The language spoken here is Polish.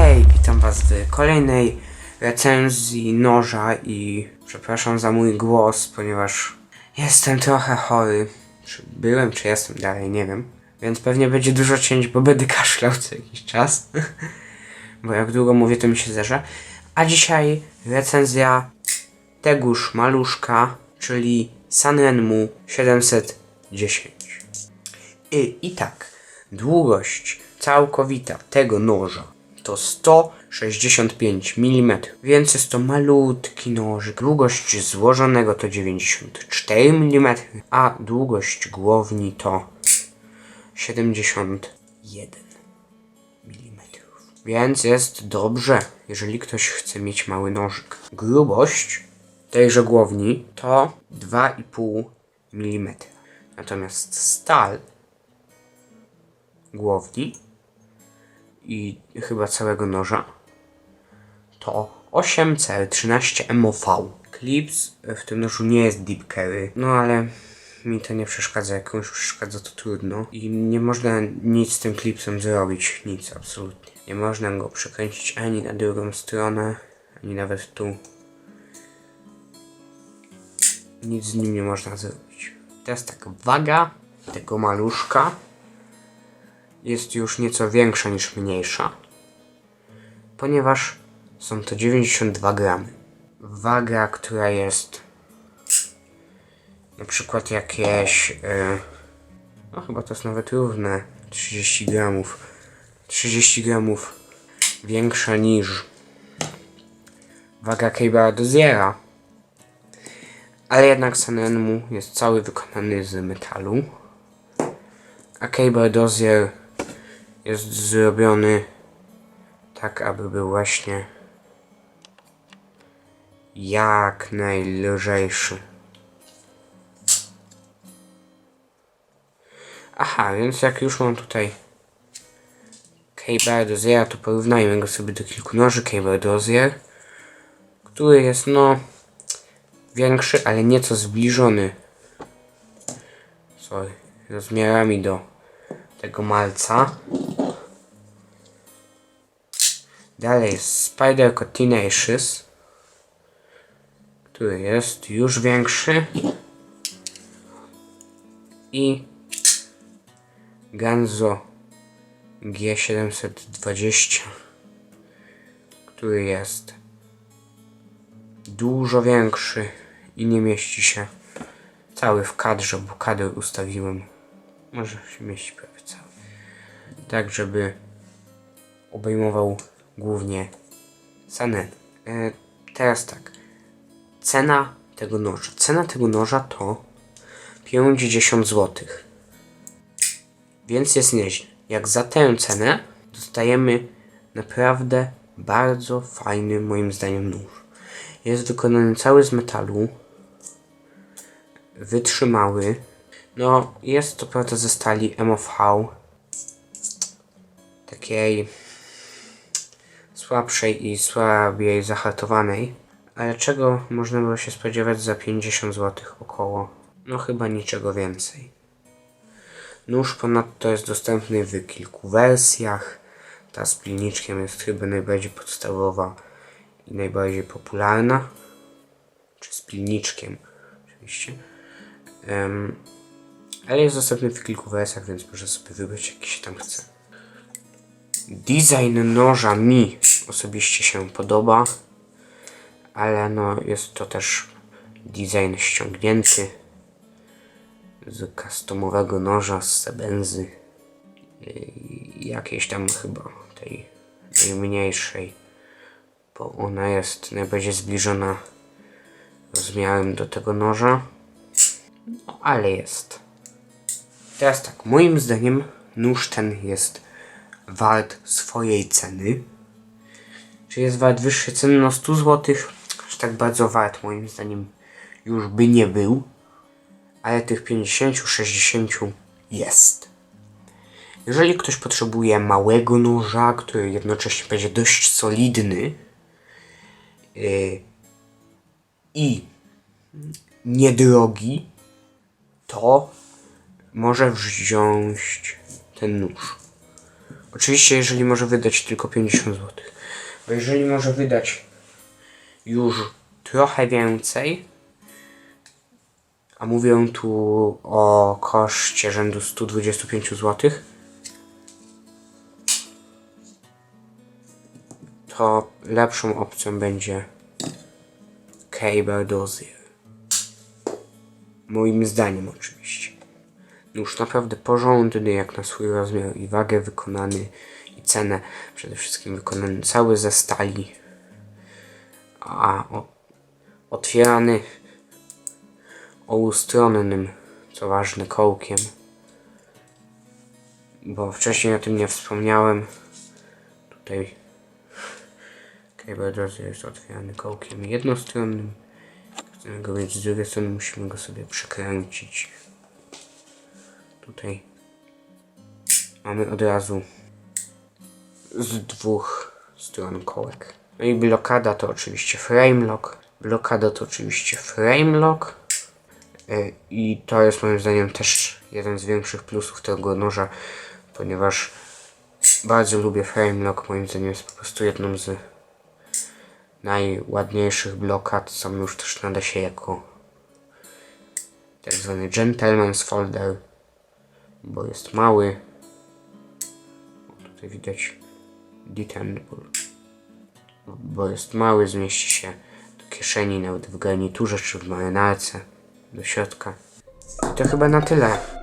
Hej, witam was w kolejnej recenzji noża i przepraszam za mój głos, ponieważ jestem trochę chory. Czy byłem, czy jestem dalej, nie wiem. Więc pewnie będzie dużo cięć, bo będę kaszlał co jakiś czas. bo jak długo mówię, to mi się zerze. A dzisiaj recenzja tegoż maluszka, czyli Sanrenmu 710. I, I tak, długość całkowita tego noża to 165 mm, więc jest to malutki nożyk. Długość złożonego to 94 mm, a długość głowni to 71 mm. Więc jest dobrze, jeżeli ktoś chce mieć mały nożyk. Grubość tejże głowni to 2,5 mm. Natomiast stal głowni i chyba całego noża to 8C13 MOV. Clips w tym nożu nie jest deep carry, no ale mi to nie przeszkadza, jak komuś przeszkadza to trudno i nie można nic z tym clipsem zrobić, nic absolutnie. Nie można go przekręcić ani na drugą stronę, ani nawet tu. Nic z nim nie można zrobić. Teraz tak, waga tego maluszka jest już nieco większa niż mniejsza, ponieważ są to 92 gramy. Waga, która jest na przykład jakieś, yy, no chyba to jest nawet równe, 30 gramów, 30 gramów większa niż waga Keibara Doziera, ale jednak Sanrenmu jest cały wykonany z metalu, a Cable Dozier jest zrobiony tak, aby był właśnie jak najlżejszy. Aha, więc jak już mam tutaj Cable Dozier, to porównajmy go sobie do kilku noży Cable Dozier, który jest no większy, ale nieco zbliżony sorry, rozmiarami do tego malca. Dalej jest Spider Cotinaceous, który jest już większy. I Ganzo G720, który jest dużo większy i nie mieści się cały w kadrze, bo kadr ustawiłem. Może się mieści prawie cały. Tak, żeby obejmował głównie Sanen. E, teraz tak. Cena tego noża. Cena tego noża to 50 zł. Więc jest nieźle. Jak za tę cenę dostajemy naprawdę bardzo fajny moim zdaniem nóż. Jest wykonany cały z metalu. Wytrzymały. No, jest to prawda ze stali MOV. Takiej słabszej i słabiej zahartowanej. Ale czego można było się spodziewać za 50 zł około? No chyba niczego więcej. Nóż ponadto jest dostępny w kilku wersjach. Ta z pilniczkiem jest chyba najbardziej podstawowa i najbardziej popularna. Czy z pilniczkiem, oczywiście. Em, ale jest dostępny w kilku wersjach, więc może sobie wybrać jaki się tam chce. Design noża mi osobiście się podoba, ale no jest to też design ściągnięty z customowego noża z sebenzy jakiejś tam chyba tej najmniejszej bo ona jest najbardziej zbliżona rozmiarem do tego noża. No ale jest. Teraz tak, moim zdaniem nóż ten jest wart swojej ceny czy jest wart wyższej ceny na 100 zł aż tak bardzo wart moim zdaniem już by nie był ale tych 50-60 jest. Jeżeli ktoś potrzebuje małego noża, który jednocześnie będzie dość solidny yy, i niedrogi, to może wziąć ten nóż. Oczywiście, jeżeli może wydać tylko 50 zł. Bo jeżeli może wydać już trochę więcej, a mówię tu o koszcie rzędu 125 zł, to lepszą opcją będzie Cable Dozier. Moim zdaniem oczywiście. Już naprawdę porządny jak na swój rozmiar i wagę wykonany i cenę przede wszystkim wykonany cały ze stali. A otwierany oustronnym, co ważne, kołkiem. Bo wcześniej o tym nie wspomniałem. Tutaj Cable Dozier jest otwierany kołkiem jednostronnym. Chcemy go mieć z drugiej strony, musimy go sobie przekręcić. Tutaj mamy od razu z dwóch stron kołek. No i blokada to oczywiście frame lock. Blokada to oczywiście frame lock. Y, I to jest moim zdaniem też jeden z większych plusów tego noża, ponieważ bardzo lubię frame lock. Moim zdaniem jest po prostu jedną z najładniejszych blokad. Sam już też nada się jako tak zwany gentleman's folder, bo jest mały. Tutaj widać detachable. Bo jest mały, zmieści się do kieszeni, nawet w garniturze czy w marynarce do środka. I to chyba na tyle.